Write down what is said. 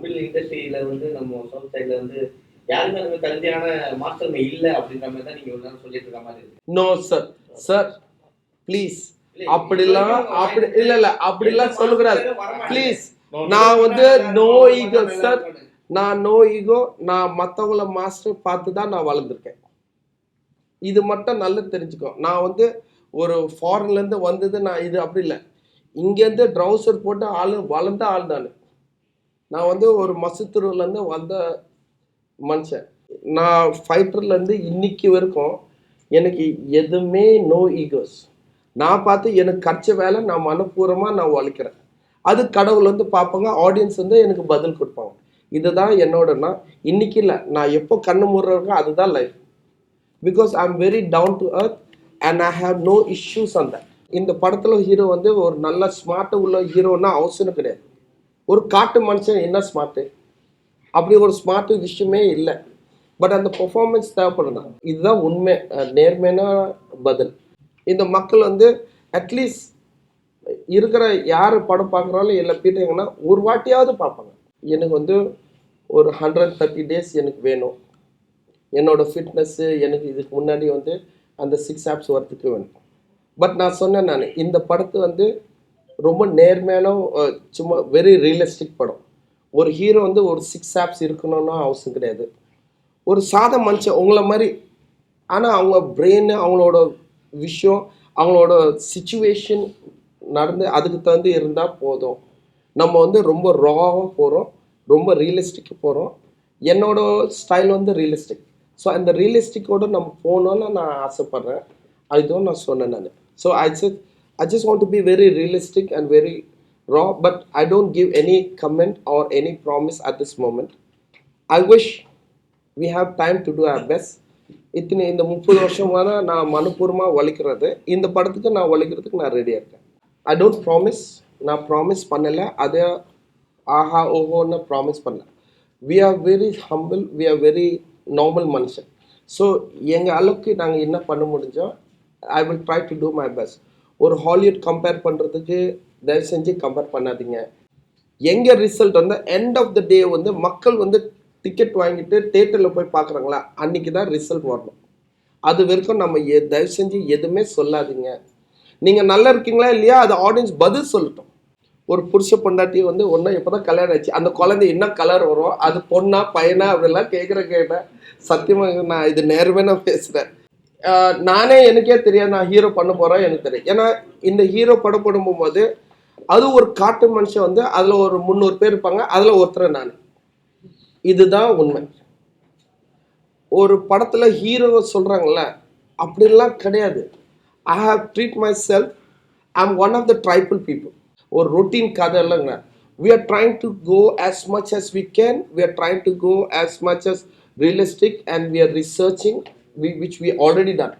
தமிழ் இண்டஸ்ட்ரியில வந்து நம்ம சவுத் சைடுல வந்து யாருமே மாதிரி தகுதியான மாஸ்டர் இல்ல அப்படின்ற மாதிரி தான் நீங்க ஒரு சொல்லிட்டு இருக்க மாதிரி இருக்கு. நோ சார் சார் ப்ளீஸ் அப்படிலாம் அப்படி இல்ல இல்ல அப்படிலாம் சொல்லக்கூடாது. ப்ளீஸ் நான் வந்து நோ ஈகோ சார் நான் நோ ஈகோ நான் மற்றவங்கள மாஸ்டர் பார்த்து தான் நான் வளர்ந்துருக்கேன். இது மட்டும் நல்லா தெரிஞ்சுக்கோ. நான் வந்து ஒரு ஃபாரின்லேருந்து வந்தது நான் இது அப்படி இல்லை. இங்கேருந்து ட்ரௌசர் போட்டு ஆள் வளர்ந்த ஆள் நான். நான் வந்து ஒரு மசத்தூர்லேருந்து வந்த மனுஷன். நான் ஃபைட்டர்லேருந்து இன்னைக்கு வரைக்கும் எனக்கு எதுவுமே நோ ஈகோஸ் நான் பார்த்து எனக்கு கிடைச்ச வேலை நான் மனப்பூர்வமாக நான் உழைக்கிறேன். அது கடவுள் வந்து பார்ப்பாங்க ஆடியன்ஸ் வந்து எனக்கு பதில் கொடுப்பாங்க. இதுதான் என்னோடனா இன்னைக்கு இல்லை நான் எப்போ கண்ணு மூடுறேன் அதுதான் life because I am very down to earth and I have no issues அந்த இந்த படத்தில் ஹீரோ வந்து ஒரு நல்ல ஸ்மார்ட்டாக உள்ள ஹீரோன்னா அவசியம் கிடையாது. ஒரு காட்டு மனுஷன் என்ன ஸ்மார்ட்டு அப்படி ஒரு ஸ்மார்ட் விஷயமே இல்லை. பட் அந்த பெர்ஃபார்மன்ஸ் தேவைப்படுதான் இதுதான் உண்மை. நேர்மையான பதில். இந்த மக்கள் வந்து அட்லீஸ்ட் இருக்கிற யார் படம் பார்க்குறாலும் இல்லை பீட்டாங்கன்னா ஒரு வாட்டியாவது பார்ப்பாங்க. எனக்கு வந்து ஒரு ஹண்ட்ரட் தேர்ட்டி டேஸ் எனக்கு வேணும். என்னோடய ஃபிட்னஸ்ஸு எனக்கு இதுக்கு முன்னாடி வந்து அந்த சிக்ஸ் ஆப்ஸ் வரத்துக்கு வேணும். பட் நான் சொன்னேன் நான் இந்த படத்து வந்து ரொம்ப நேர்மையான சும்மா வெரி ரியலிஸ்டிக் படம். ஒரு ஹீரோ வந்து ஒரு சிக்ஸ் ஆப்ஸ் இருக்கணும்னா அவசியம் கிடையாது. ஒரு சாத மனுஷன் உங்களை மாதிரி ஆனால் அவங்க பிரெயின் அவங்களோட விஷயம் அவங்களோட சுச்சுவேஷன் நடந்து அதுக்கு தகுந்து இருந்தால் போதும். நம்ம வந்து ரொம்ப ராவாக போகிறோம் ரொம்ப ரியலிஸ்டிக்கு போகிறோம் என்னோட ஸ்டைல் வந்து ரியலிஸ்டிக் ஸோ அந்த ரியலிஸ்டிக்கோட நம்ம போகணும்னு நான் ஆசைப்பட்றேன். அதுதான் நான் சொன்னேன் நான். So I just I just want to be very realistic and very raw but I don't give any comment or any promise at this moment I wish we have time to do our best. இத்தனை இந்த முப்பது வருஷமான நான் மனப்பூர்வமாக ஒழிக்கிறது இந்த படத்துக்கு நான் ஒழிக்கிறதுக்கு நான் ரெடியாக இருக்கேன். ஐ டோன்ட் ப்ராமிஸ் நான் ப்ராமிஸ் பண்ணலை. அதை ஆஹா ஓஹோன்னு ப்ராமிஸ் பண்ணல. We are very humble we are very normal மனுஷன். ஸோ எங்கள் அளவுக்கு நாங்கள் என்ன பண்ண முடிஞ்சோம் I will try to do my best ஒரு ஹாலிவுட் கம்பேர் பண்ணுறதுக்கு தயவு செஞ்சு கம்பேர் பண்ணாதீங்க. எங்கே ரிசல்ட் வந்து எண்ட் ஆஃப் த டே வந்து மக்கள் வந்து டிக்கெட் வாங்கிட்டு தேட்டரில் போய் பார்க்குறாங்களா? அன்னைக்கு தான் ரிசல்ட் வரணும். அது வரைக்கும் நம்ம எ- தயவு செஞ்சு எதுவுமே சொல்லாதீங்க. நீங்கள் நல்லா இருக்கீங்களா இல்லையா? அது ஆடியன்ஸ் பதில் சொல்லட்டும். ஒரு புருஷ பொண்டாட்டி வந்து ஒன்றும் இப்போ தான் கல்யாணம் ஆச்சு. அந்த குழந்தை என்ன கலர் வரும்? அது பொண்ணா பையனா? அப்படிலாம் கேட்குற கேட்டேன் சத்தியமாக நான் இது நேர்மையாக நான் பேசுகிறேன் நானே எனக்கே தெரியாது நான் ஹீரோ பண்ண போகிறேன் எனக்கு தெரியும் ஏன்னா இந்த ஹீரோ படம் போடும்போது அது ஒரு காட்டு மனுஷன் வந்து அதில் ஒரு முந்நூறு பேர் இருப்பாங்க அதில் ஒருத்தர் நான். இதுதான் உண்மை. ஒரு படத்தில் ஹீரோவை சொல்கிறாங்கல்ல அப்படிலாம் கிடையாது. I have treat myself I am one of the tribal people ஒரு ரொட்டீன் கதை இல்லைங்க we are trying to go as much as we can we are trying to go as much as realistic and we are researching we, which we already done.